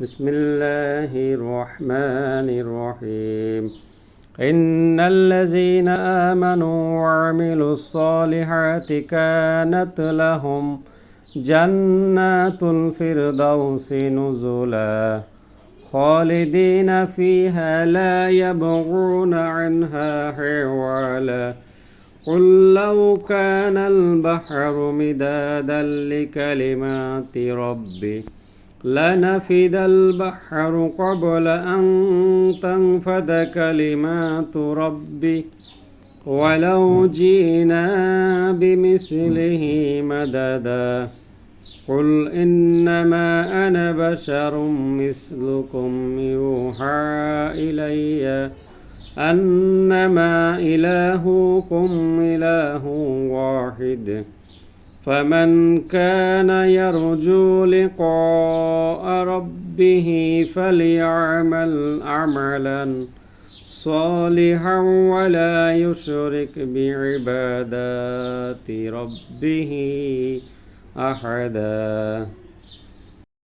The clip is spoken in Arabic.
بسم الله الرحمن الرحيم. إن الذين آمنوا وعملوا الصالحات كانت لهم جنات الفردوس نزلا خالدين فيها لا يبغون عنها حوالا قل لو كان البحر مدادا لكلمات ربي لنفد البحر قبل أن تنفد كلمات ربي ولو جينا بمثله مددا. قل إنما أنا بشر مثلكم يوحى إلي أنما إلهكم إله واحد. فمن كان يرجو لقاء ربه فليعمل عملا صالحا ولا يشرك بعبادات ربه أحدا.